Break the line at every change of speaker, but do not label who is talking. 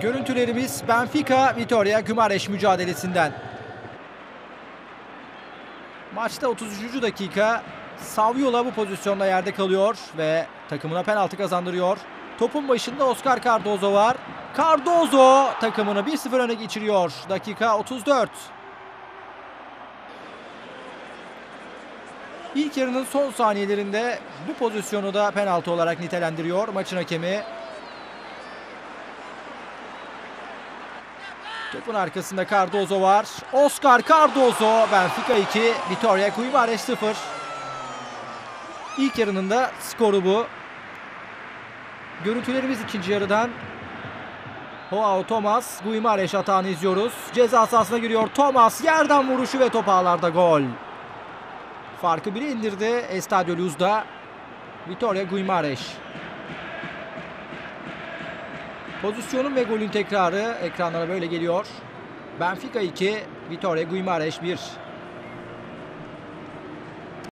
Görüntülerimiz Benfica Vitoria Gümareş mücadelesinden. Maçta 33. dakika Saviola bu pozisyonda yerde kalıyor ve takımına penaltı kazandırıyor. Topun başında Oscar Cardozo var. Cardozo takımını 1-0 öne geçiriyor. Dakika 34. İlk yarının son saniyelerinde bu pozisyonu da penaltı olarak nitelendiriyor maçın hakemi. Topun arkasında Cardozo var. Oscar Cardozo, Benfica 2, Vitoria Guimarães 0. İlk yarının da skoru bu. Görüntülerimiz ikinci yarıdan. Joao Thomas, Guimarães atağını izliyoruz. Ceza sahasına giriyor Thomas. Yerden vuruşu ve top ağlarda gol. Farkı bire indirdi Estadio Luz'da. Vitoria Guimarães. Pozisyonun ve golün tekrarı ekranlara böyle geliyor. Benfica 2, Vitoria Guimarães 1.